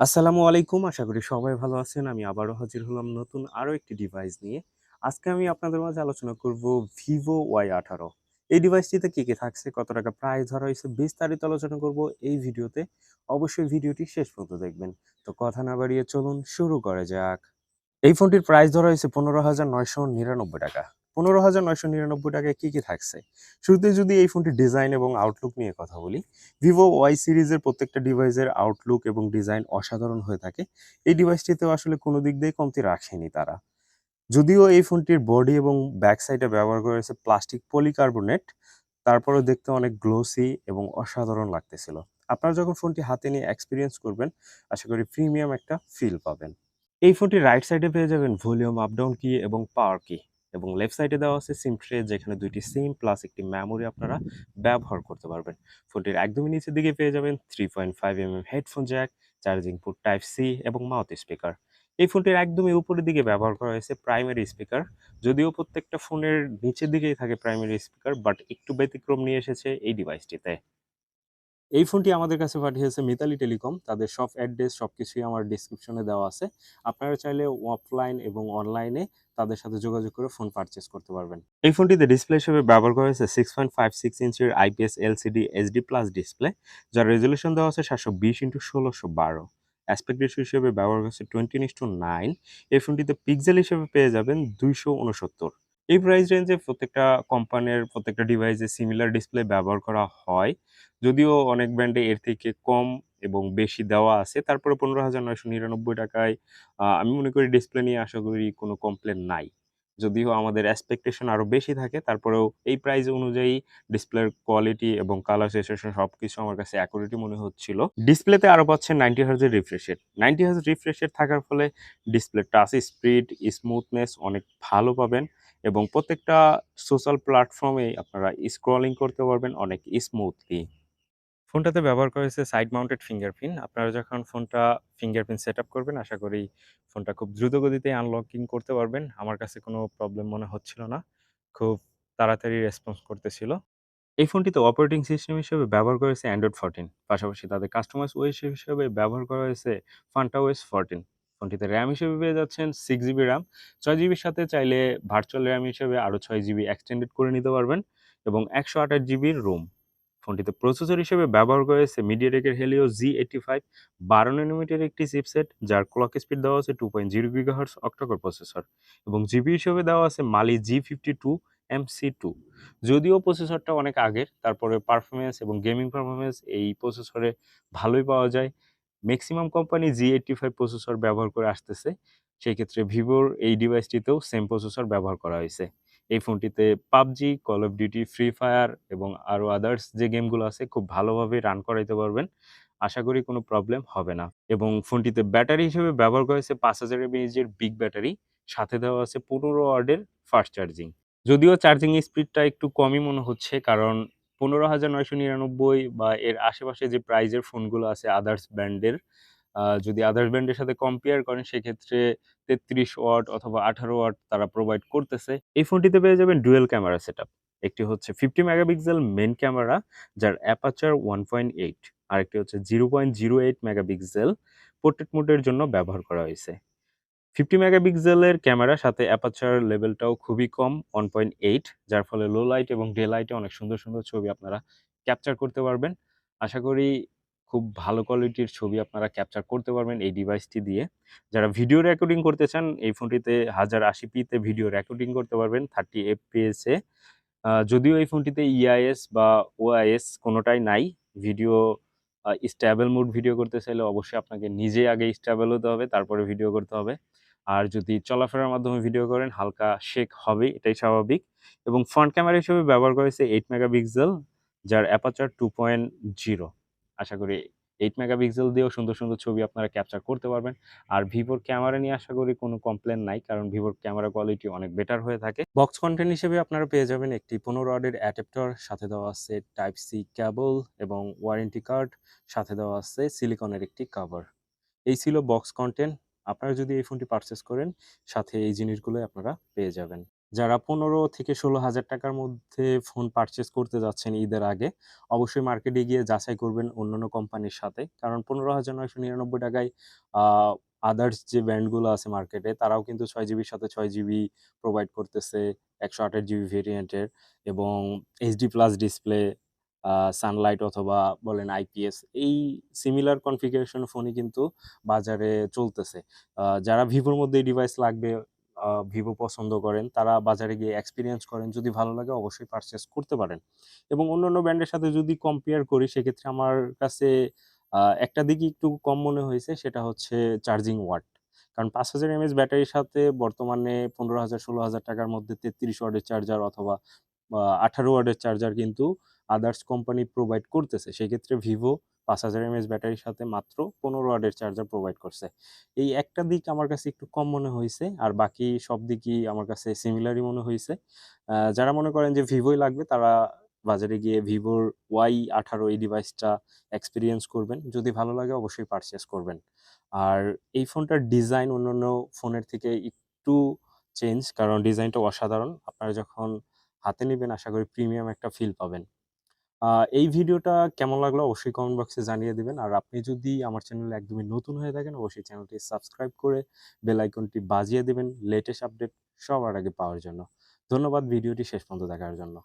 আসসালামু আলাইকুম। আশা করি সবাই ভালো আছেন। আমি আবারও হাজির হলাম নতুন আরও একটি ডিভাইস নিয়ে। আজকে আমি আপনাদের মাঝে আলোচনা করব ভিভো ওয়াই আঠারো। এই ডিভাইসটিতে কি কি থাকছে, কত টাকা প্রাইস ধরা হয়েছে, বিস্তারিত আলোচনা করব এই ভিডিওতে। অবশ্যই ভিডিওটি শেষ পর্যন্ত দেখবেন। তো কথা না বাড়িয়ে চলুন শুরু করা যাক। এই ফোনটির প্রাইস ধরা হয়েছে পনেরো হাজার নয়শো নিরানব্বই টাকা। পনেরো হাজার নয়শো নিরানব্বই টাকায় কী কী থাকছে? শুরুতে যদি এই ফোনটি ডিজাইন এবং আউটলুক নিয়ে কথা বলি ভিভো ওয়াই সিরিজের প্রত্যেকটা ডিভাইসের আউটলুক এবং ডিজাইন অসাধারণ হয়ে থাকে। এই ডিভাইসটিতেও আসলে কোনো দিক দিয়ে কমতি রাখেনি তারা। যদিও এই ফোনটির বডি এবং ব্যাক সাইডে ব্যবহার করা হয়েছে প্লাস্টিক পলিকার্বনেট তারপরেও দেখতে অনেক গ্লোসি এবং অসাধারণ লাগতেছিল। আপনারা যখন ফোনটি হাতে নিয়ে এক্সপিরিয়েন্স করবেন, আশা করি প্রিমিয়াম একটা ফিল পাবেন। এই ফোনটি রাইট সাইডে পেয়ে যাবেন ভলিউম আপ ডাউন কি এবং পাওয়ার কি এবং লেফট সাইডে দেওয়া আছে সিম ট্রে যেখানে দুইটি সিম প্লাস একটি মেমোরি আপনারা ব্যবহার করতে পারবেন। ফোনটির একদমই নিচের দিকে পেয়ে যাবেন three point five M M headphone jack charging port type C এবং মাউথ স্পিকার এই ফোনটির একদমই উপরের দিকে ব্যবহার করা হয়েছে প্রাইমারি স্পিকার যদিও প্রত্যেকটা ফোনের নিচের দিকেই থাকে প্রাইমারি স্পিকার বাট একটু ব্যতিক্রম নিয়ে এসেছে এই ডিভাইসটিতে এই ফোনটি আমাদের কাছে পাঠিয়েছে মিতালি টেলিকম। তাদের সব অ্যাড্রেস সব কিছুই আমার ডিসক্রিপশনে দেওয়া আছে। আপনারা চাইলে অফলাইন এবং অনলাইনে তাদের সাথে যোগাযোগ করে ফোন পারচেস করতে পারবেন। এই ফোনটিতে ডিসপ্লে হিসেবে ব্যবহার করা হয়েছে সিক্স পয়েন্ট ফাইভ সিক্স ইঞ্চির IPS LCD HD plus display যার রেজলিউশন দেওয়া আছে সাতশো বিশ ইন্টু ষোলোশো বারো। অ্যাসপেক্ট রেশিও হিসেবে ব্যবহার করেছে টোয়েন্টি টু নাইন এই ফোনটিতে পিক্সেল হিসেবে পেয়ে যাবেন দুইশো উনসত্তর। এই প্রাইস রেঞ্জে প্রত্যেকটা কোম্পানির প্রত্যেকটা ডিভাইসে সিমিলার ডিসপ্লে ব্যবহার করা হয়। যদিও অনেক ব্র্যান্ডে এর থেকে কম এবং বেশি দেওয়া আছে। তারপরে পনেরো হাজার নয়শো নিরানব্বই টাকায় আমি মনে করি ডিসপ্লে নিয়ে আশা করি কোনো কমপ্লেন নাই। যদিও আমাদের এক্সপেকটেশন আরও বেশি থাকে, তারপরেও এই প্রাইস অনুযায়ী ডিসপ্লের কোয়ালিটি এবং কালার সেসেশন সবকিছু আমার কাছে অ্যাকুরেটই মনে হচ্ছিল। ডিসপ্লেতে আরও পাচ্ছেন ninety হার্জের refresh rate ninety hertz refresh rate থাকার ফলে ডিসপ্লে টাচ স্পিড স্মুথনেস অনেক ভালো পাবেন। এবং প্রত্যেকটা সোশ্যাল প্ল্যাটফর্মে আপনারা স্ক্রলিং করতে পারবেন অনেক স্মুথলি ফোনটাতে ব্যবহার করা হয়েছে সাইড মাউন্টেড ফিঙ্গারপ্রিন্ট আপনারা যখন ফোনটা ফিঙ্গারপ্রিন্ট সেট আপ করবেন আশা করি ফোনটা খুব দ্রুত গতিতে আনলকিং করতে পারবেন। আমার কাছে কোনো প্রবলেম মনে হচ্ছিল না। খুব তাড়াতাড়ি রেসপন্স করতেছিল। এই ফোনটিতে অপারেটিং সিস্টেম হিসেবে ব্যবহার করা হয়েছে অ্যান্ড্রয়েড ফোরটিন পাশাপাশি তাদের কাস্টমাইজ ওয়েস হিসেবে ব্যবহার করা হয়েছে ফান্টা ওয়েস ফোরটিন ফোনটিতে র্যাম হিসেবে পেয়ে যাচ্ছেন সিক্স জিবি র্যাম ছয় জিবির সাথে চাইলে ভার্চুয়াল র্যাম হিসেবে আরও ছয় জিবি এক্সটেন্ডেড করে নিতে পারবেন এবং একশো আঠাশ জিবির রুম ফোনটিতে প্রসেসর হিসেবে ব্যবহার করা হয়েছে মিডিয়াটেকের হেলিও জি এইটটি ফাইভ বারো ন্যানোমিটার একটি চিপসেট যার ক্লক স্পিড দেওয়া আছে two point zero gigahertz octa core processor এবং জিবি হিসেবে দেওয়া আছে Mali G fifty two MC two যদিও প্রসেসরটা অনেক আগের, তারপরে পারফরমেন্স এবং গেমিং পারফরমেন্স এই প্রসেসরে ভালোই পাওয়া যায়। Maximum company G eighty five processor ব্যবহার করে আসতেছে। সেই ক্ষেত্রে ভিভোর এই ডিভাইসটিতেও সেম প্রসেসর ব্যবহার করা হয়েছে। এই ফোনটিতে PUBG call of duty free fire এবং আরও আদার্স যে গেমগুলো আছে, খুব ভালোভাবে রান করাইতে পারবেন। আশা করি কোনো প্রবলেম হবে না। এবং ফোনটিতে ব্যাটারি হিসেবে ব্যবহার করা হয়েছে পাঁচ হাজার এমএইচের বিগ ব্যাটারি সাথে দেওয়া আছে পনেরো ওয়ার্ডের ফাস্ট চার্জিং যদিও চার্জিং স্পিডটা একটু কমই মনে হচ্ছে, কারণ পনেরো হাজার নয়শো নিরানব্বই বা এর আশেপাশে যে প্রাইজের ফোনগুলো আছে আদার্স ব্র্যান্ডের যদি আদার্স ব্র্যান্ডের সাথে কম্পেয়ার করেন, সেক্ষেত্রে তেত্রিশ ওয়াট অথবা আঠারো ওয়াট তারা প্রোভাইড করতেছে। এই ফোনটিতে পেয়ে যাবেন ডুয়েল ক্যামেরা সেট একটি হচ্ছে ফিফটি মেগাপিক্সেল মেন ক্যামেরা যার অ্যাপাচার ওয়ান পয়েন্ট এইট আরেকটি হচ্ছে zero point zero eight megapixel portrait মোডের জন্য ব্যবহার করা হয়েছে। ফিফটি মেগাপিক্সেলের ক্যামেরার সাথে অ্যাপাচার লেভেলটাও খুবই কম, ওয়ান পয়েন্ট এইট, যার ফলে লো লাইট এবং ডে লাইটে অনেক সুন্দর সুন্দর ছবি আপনারা ক্যাপচার করতে পারবেন। আশা করি খুব ভালো কোয়ালিটির ছবি আপনারা ক্যাপচার করতে পারবেন এই ডিভাইসটি দিয়ে। যারা ভিডিও রেকর্ডিং করতে চান, এই ফোনটিতে হাজার আশি পিতে ভিডিও রেকর্ডিং করতে পারবেন থার্টি এফপিএসে যদিও এই ফোনটিতে ইআইএস বা ওআইএস কোনোটাই নাই ভিডিও স্ট্যাবেল মুড ভিডিও করতে চাইলে অবশ্যই আপনাকে নিজে আগে স্ট্যাবেল হতে হবে, তারপরে ভিডিও করতে হবে। আর যদি চলাফেরার মাধ্যমে ভিডিও করেন, হালকা শেক হবে এটাই স্বাভাবিক। এবং ফ্রন্ট ক্যামেরা হিসেবে ব্যবহার করেছে এইট মেগাপিক্সেল যার অ্যাপাচার টু পয়েন্ট জিরো আশা করি এইট মেগাপিক্সেল দিয়েও সুন্দর সুন্দর ছবি আপনারা ক্যাপচার করতে পারবেন। আর ভিভোর ক্যামেরা নিয়ে আশা করি কোনো কমপ্লেন নাই, কারণ ভিভোর ক্যামেরা কোয়ালিটি অনেক বেটার হয়ে থাকে। বক্স কন্টেন্ট হিসেবে আপনারা পেয়ে যাবেন একটি পনেরো ওয়ার্ডের অ্যাডাপ্টার সাথে দেওয়া আছে টাইপ সি ক্যাবল এবং ওয়ারেন্টি কার্ড সাথে দেওয়া আছে সিলিকনের একটি কাভার এই ছিল বক্স কন্টেন্ট আপনারা যদি এই ফোনটি পারচেস করেন সাথে এই জিনিসগুলো আপনারা পেয়ে যাবেন যারা ১৫ থেকে ১৬,০০০ টাকার মধ্যে ফোন পারচেজ করতে যাচ্ছেন ঈদের আগে, অবশ্যই মার্কেটে গিয়ে যাচাই করবেন অন্যান্য কোম্পানির সাথে। কারণ ১৫,৯৯৯ টাকায় আদার্স যে ব্র্যান্ডগুলো আছে মার্কেটে তারাও কিন্তু ছয় জিবির সাথে ছয় জিবি প্রোভাইড করতেছে ১২৮ জিবি ভেরিয়েন্টের এবং এইচডি প্লাস ডিসপ্লে, সানলাইট অথবা বলেন আইপিএস এই সিমিলার কনফিগারেশন ফোনই কিন্তু বাজারে চলতেছে। যারা ভিভোর মধ্যে ডিভাইস লাগবে ভিভো পছন্দ করেন, তারা বাজারে গিয়ে এক্সপিরিয়েন্স করেন। যদি ভালো লাগে অবশ্যই পারচেস করতে পারেন। এবং অন্যান্য ব্র্যান্ডের সাথে যদি কম্পেয়ার করি সেক্ষেত্রে আমার কাছে একটা দিকই একটু কম মনে হয়েছে সেটা হচ্ছে চার্জিং ওয়াট। কারণ পাঁচ হাজার এমএস ব্যাটারির সাথে বর্তমানে পনেরো হাজার ষোলো হাজার টাকার মধ্যে ৩৩ ওয়াটের চার্জার অথবা আ ১৮ ওয়াটের চার্জার কিন্তু আদার্স কোম্পানি প্রোভাইড করতেছে। সেক্ষেত্রে ভিভো ৫০০০ এমএএইচ ব্যাটারির সাথে মাত্র পনেরো ওয়ার্ডের চার্জার প্রোভাইড করছে। এই একটা দিক আমার কাছে একটু কম মনে হয়েছে আর বাকি সব দিকই আমার কাছে সিমিলারই মনে হয়েছে যারা মনে করেন যে ভিভোই লাগবে, তারা বাজারে গিয়ে ভিভোর Y18 এই ডিভাইসটা এক্সপিরিয়েন্স করবেন। যদি ভালো লাগে অবশ্যই পারচেজ করবেন। আর এই ফোনটার ডিজাইন অন্যান্য ফোনের থেকে একটু চেঞ্জ কারণ ডিজাইনটা অসাধারণ। আপনারা যখন হাতে নেবেন, আশা করি প্রিমিয়াম একটা ফিল পাবেন। এই ভিডিওটা কেমন লাগল অবশ্যই কমেন্ট বক্সে জানিয়ে দেবেন আর আপনি যদি আমার চ্যানেলে একদমই নতুন হয়ে থাকেন, অবশ্যই চ্যানেলটি সাবস্ক্রাইব করে বেল আইকনটি বাজিয়ে দেবেন লেটেস্ট আপডেট সবার আগে পাওয়ার জন্য। ধন্যবাদ, ভিডিওটি শেষ পর্যন্ত দেখার জন্য।